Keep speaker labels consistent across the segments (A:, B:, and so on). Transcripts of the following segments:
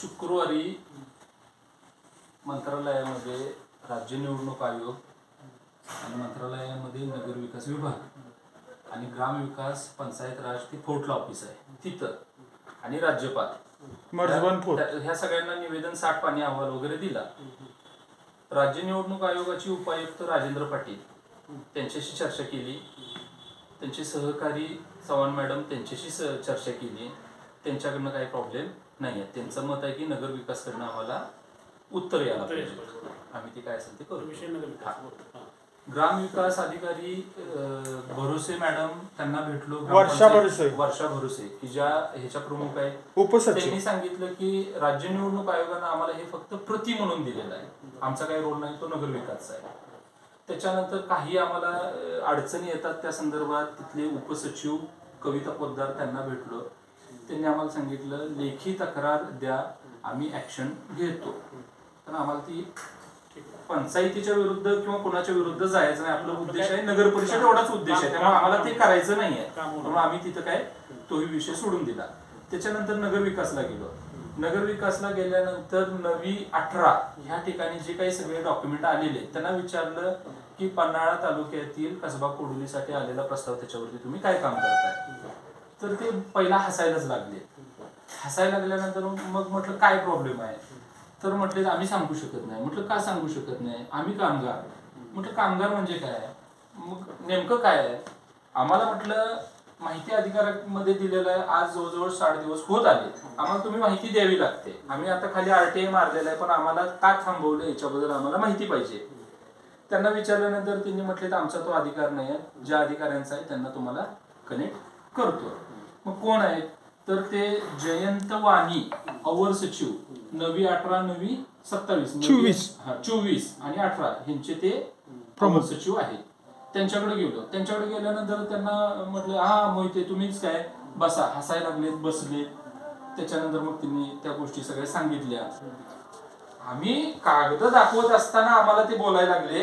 A: शुक्रवारी मंत्रालयामध्ये राज्य निवडणूक आयोग आणि मंत्रालयामध्ये नगरविकास विभाग आणि ग्रामविकास पंचायत राज ते फोर्टला ऑफिस आहे. तिथं आणि राज्यपाल. ह्या सगळ्यांना निवेदन साठ पाणी अहवाल वगैरे दिला. राज्य निवडणूक आयोगाचे उपायुक्त राजेंद्र पाटील त्यांच्याशी चर्चा केली. त्यांचे सहकारी चव्हाण मॅडम त्यांच्याशी चर्चा केली. त्यांच्याकडनं काही प्रॉब्लेम नाही आहे त्यांचं मत आहे की नगर विकासकडनं आम्हाला उत्तर यायला पाहिजे. आम्ही ते काय असेल ते करू.
B: विषय नगर विकास. हां.
A: ग्रामविकास अधिकारी भरोसे मॅडम त्यांना भेटलो.
C: वर्षा भरोसे.
A: वर्षा भरोसे की ज्या ह्याच्या प्रमुख आहेत.
C: उपसचिव.
A: त्यांनी सांगितलं की राज्य निवडणूक आयोगानं आम्हाला हे फक्त प्रति म्हणून दिलेलं आहे. आमचा काही रोल नाही तो नगर विकासचा आहे. त्याच्यानंतर काही आम्हाला अडचणी येतात त्या संदर्भात तिथले उपसचिव कविता पोद्दार त्यांना भेटलो. त्यांनी आम्हाला सांगितलं लेखी तक्रार द्या आम्ही ऍक्शन घेतो. पण आम्हाला ती. पंचायतीच्या विरुद्ध किंवा कोणाच्या विरुद्ध जायचं नाही. आपला उद्देश आहे नगर परिषद एवढाच उद्देश आहे. त्यामुळे आम्हाला ते करायचं नाही आहे. त्यामुळे आम्ही तिथं काय तोही विषय सोडून दिला. त्याच्यानंतर नगर विकासला गेलो. नगर विकासला गेल्यानंतर नवी अठरा ह्या ठिकाणी जे काही सगळे डॉक्युमेंट आलेले त्यांना विचारलं की पन्हाळा तालुक्यातील कसबा कोडोलीसाठी आलेला प्रस्ताव त्याच्यावरती तुम्ही काय काम करताय? तर ते पहिला हसायलाच लागले. हसायला लागल्यानंतर मग म्हटलं काय प्रॉब्लेम आहे? तर म्हटले आम्ही सांगू शकत नाही. म्हटलं का सांगू शकत नाही? आम्ही कामगार. म्हटलं कामगार म्हणजे काय? मग नेमकं काय आहे? आम्हाला म्हटलं माहिती अधिकारामध्ये दिलेलं आहे आज जवळजवळ साठ दिवस होत आले. आम्हाला तुम्ही माहिती द्यावी लागते. आम्ही आता खाली आरटीआय मारलेलं आहे पण आम्हाला का थांबवलं? याच्याबद्दल आम्हाला माहिती पाहिजे. त्यांना विचारल्यानंतर त्यांनी म्हटले तर आमचा तो अधिकार नाही आहे. ज्या अधिकाऱ्यांचा आहे त्यांना तुम्हाला कनेक्ट करतो मग कोण आहेत तर ते जयंत वाणी अवर सचिव. नवी अठरा नवी सत्तावीस. नवी-
C: चोवीस.
A: हा चोवीस आणि अठरा ह्यांचे ते
C: प्रमुख.
A: प्रमुख. सचिव आहेत. त्यांच्याकडे गेलो. त्यांच्याकडे गेल्यानंतर त्यांना म्हटलं हा मोहिते तुम्हीच काय? बसा. हसायला लागलेत बसले त्याच्यानंतर मग त्यांनी त्या गोष्टी सगळ्या सांगितल्या. आम्ही कागद दाखवत असताना आम्हाला ते बोलायला लागले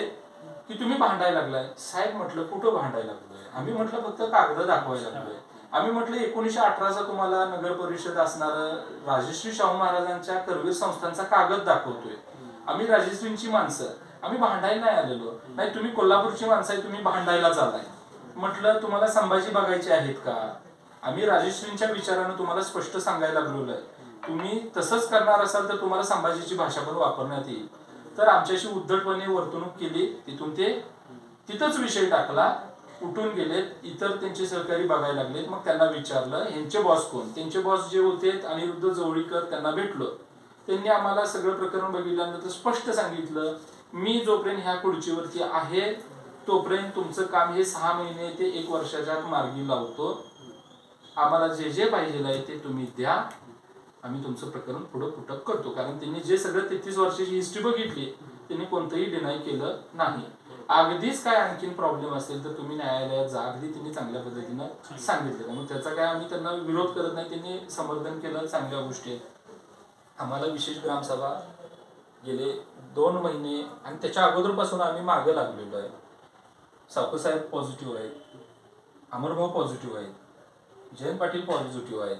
A: की तुम्ही भांडायला लागलाय. साहेब म्हटलं कुठं भांडायला लागलोय? आम्ही म्हटलं फक्त कागद दाखवायला लागलोय. आम्ही म्हटलं एकोणीशे अठराचा तुम्हाला नगर परिषद असणार राजश्री शाहू महाराजांच्या करवीर संस्थांचा कागद दाखवतोय. आम्ही राजश्रींची माणसं. आम्ही भांडायला नाही आलेलो. नाही तुम्ही कोल्हापूरची माणसं आहे तुम्ही भांडायला चालाय म्हटलं तुम्हाला संभाजी बघायचे आहेत का? आम्ही राजश्रींच्या विचारानं तुम्हाला स्पष्ट सांगायला लागलेलो आहे. तुम्ही तसंच करणार असाल तर तुम्हाला संभाजीची भाषा पण वापरण्यात येईल. तर आमच्याशी उद्धटपणे वर्तणूक केली. तिथून ते तिथंच विषय टाकला. उठून गेलेत इतर त्यांचे सहकारी बघायला लागलेत मग त्यांना विचारलं ह्यांचे बॉस कोण? त्यांचे बॉस जे होते अनिरुद्ध जवळीकर त्यांना भेटलो. त्यांनी आम्हाला सगळं प्रकरण बघितल्यानंतर स्पष्ट सांगितलं मी जोपर्यंत ह्या खुर्चीवरती आहे तोपर्यंत तुमचं काम हे सहा महिने ते एक वर्षाच्या मार्गी लावतो. आम्हाला जे जे पाहिजे आहे ते तुम्ही द्या. आम्ही तुमचं प्रकरण पुढं कुठं करतो. कारण त्यांनी जे सगळं तेहतीस वर्षाची हिस्ट्री बघितली त्यांनी कोणतंही डिनाय केलं नाही. अगदीच काय आणखीन प्रॉब्लेम असेल तर तुम्ही न्यायालयात जा. अगदी त्यांनी चांगल्या पद्धतीनं सांगितलेलं. मग त्याचा काय आम्ही त्यांना विरोध करत नाही. त्यांनी समर्थन केलं. चांगल्या गोष्टी आहेत. आम्हाला विशेष ग्रामसभा गेले दोन महिने आणि त्याच्या अगोदरपासून आम्ही मागे लागलेलो आहे. साहेब पॉझिटिव्ह आहेत. अमरभाऊ पॉझिटिव्ह आहेत. जयंत पाटील पॉझिटिव्ह आहेत.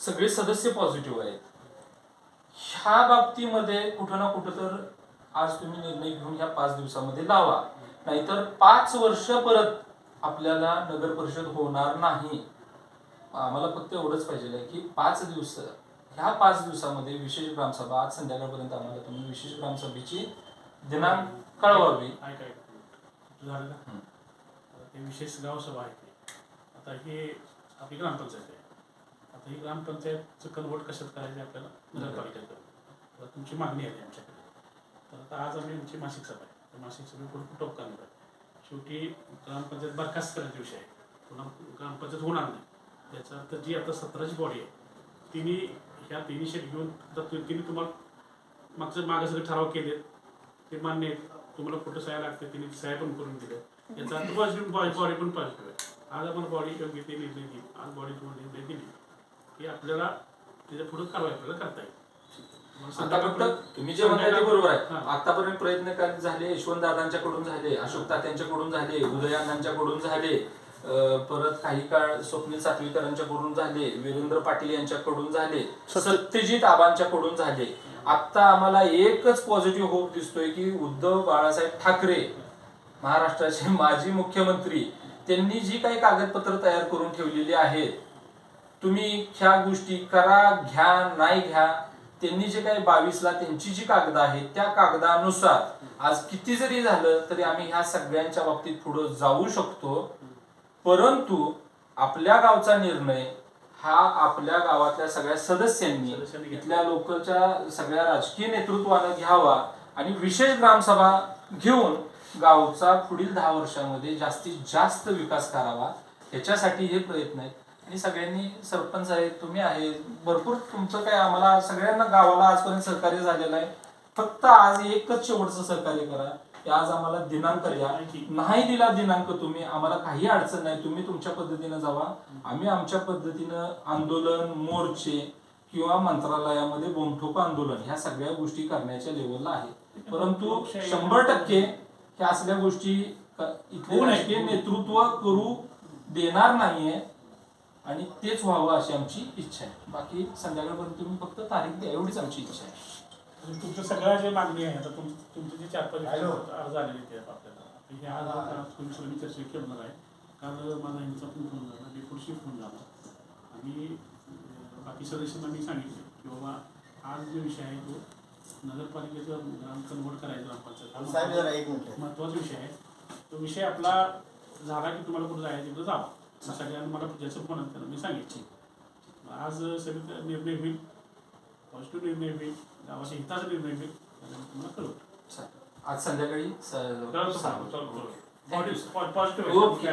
A: सगळे सदस्य पॉझिटिव्ह आहेत. ह्या बाबतीमध्ये कुठं ना कुठं तर आज तुम्ही निर्णय घेऊन ह्या पाच दिवसामध्ये लावा. नाहीतर पाच वर्ष परत आपल्याला नगर परिषद होणार नाही. आम्हाला फक्त एवढंच पाहिजे आहे की पाच दिवस ह्या पाच दिवसामध्ये विशेष ग्रामसभा आज संध्याकाळपर्यंत आम्हाला तुम्ही विशेष ग्रामसभेची दिनांक कळवावी.
B: ते विशेष गावसभा आहे आता हे आपली ग्रामपंचायत आहे. आता ही ग्रामपंचायतचं कन्वर्ट कशात करायचं आपल्याला? नगरपालिकेत. तुमची मागणी आहे आमच्याकडे. आता आज आम्ही आमची मासिक सभा आहे. त्या मासिक सभेपुढे कुठं करणार आहे शेवटी ग्रामपंचायत बरखास्त करायचा विषय आहे. पुन्हा ग्रामपंचायत होणार नाही. याचा अर्थ जी आता सतराची बॉडी आहे तिने ह्या तिन्ही शेट घेऊन तिने तुम्हाला मागचं मागं सगळे ठराव केलेत. ते मान्य आहेत. तुम्हाला कुठं सह्या लागते तिने सह्या पण करून दिल्या याचा अर्थ पॉझिटिव्ह बॉडी पण पॉझिटिव्ह आहे आज आपण बॉडी योग्य ते निर्णय दिली. आज बॉडी तुम्हाला निर्णय दिली. की आपल्याला त्याच्या पुढं कारवाई आपल्याला करता येईल.
A: आता फक्त तुम्ही जे म्हणताय ते बरोबर आहे. आतापर्यंत प्रयत्न काय झाले? यशवंत दादांच्याकडून झाले अशोक तात्यांच्याकडून झाले उदयांनांच्याकडून झाले परत काही काळ स्वप्नील सातवीकरांच्याकडून झाले वीरेंद्र पाटील यांच्याकडून झाले सत्यजित आबांच्याकडून झाले. आता आम्हाला एकच पॉझिटिव्ह होप दिसतोय की उद्धव बाळासाहेब ठाकरे महाराष्ट्राचे माजी मुख्यमंत्री त्यांनी जी काही कागदपत्र तयार करून ठेवलेली आहेत तुम्ही ह्या गोष्टी करा घ्या नाही घ्या त्यांनी जे काही बावीसला त्यांची जी कागद आहेत त्या कागदानुसार आज किती जरी झालं तरी आम्ही ह्या सगळ्यांच्या बाबतीत पुढे जाऊ शकतो. परंतु आपल्या गावचा निर्णय हा आपल्या गावातल्या सगळ्या सदस्यांनी. इथल्या लोकलच्या सगळ्या राजकीय नेतृत्वानं घ्यावा आणि विशेष ग्रामसभा घेऊन गावचा पुढील दहा वर्षांमध्ये जास्तीत जास्त विकास करावा. ह्याच्यासाठी हे प्रयत्न आहेत. आणि सगळ्यांनी सरपंच आहेत तुम्ही आहे भरपूर तुमचं काय आम्हाला सगळ्यांना गावाला आजपर्यंत सहकार्य झालेलं आहे. फक्त आज एकच शेवटचं सहकार्य करा. की आज आम्हाला दिनांक द्या. नाही दिला दिनांक तुम्ही आम्हाला काही अडचण नाही. तुम्ही तुमच्या पद्धतीनं जावा. आम्ही आमच्या पद्धतीनं आंदोलन मोर्चे किंवा मंत्रालयामध्ये बोमठोक आंदोलन ह्या सगळ्या गोष्टी करण्याच्या लेवलला आहे. परंतु शंभर टक्के ह्या असल्या गोष्टी इथले. राजकीय नेतृत्व करू देणार नाहीये. आणि तेच व्हावं अशी आमची इच्छा आहे. बाकी संध्याकाळपर्यंत तुम्ही फक्त तारीख द्या एवढीच आमची इच्छा आहे.
B: तुमच्या सगळ्या जे मागणी आहे आता तुम- तुमचे जे चार पाच अर्ज आलेले ते आपल्याला. हे सगळी चर्चा करणार आहे. काल माझा यांचा पण फोन झाला डेपुटशी फोन झाला. आणि बाकी सदस्यांना मी सांगितले की बाबा आज जो विषय आहे तो नगरपालिकेचं ग्राम कन्वर्ट करायचं ग्रामपंचायत हा
D: साहेब जरा
B: महत्त्वाचा-
D: एक मिनिट.
B: महत्त्वाचा विषय आहे. तो विषय आपला झाला की तुम्हाला कुठं जायचं तिकडं जावा. सगळ्यांना मला ज्याचं फोन आहे त्यांना मी सांगितले आज सगळे निर्णय होईल पॉझिटिव्ह निर्णय होईल गावाच्या हिताचा निर्णय होईल तुम्हाला कळवतो.
A: आज संध्याकाळी स-
B: कळवतो
A: सहा वाजता.
B: पॉझिटिव्ह.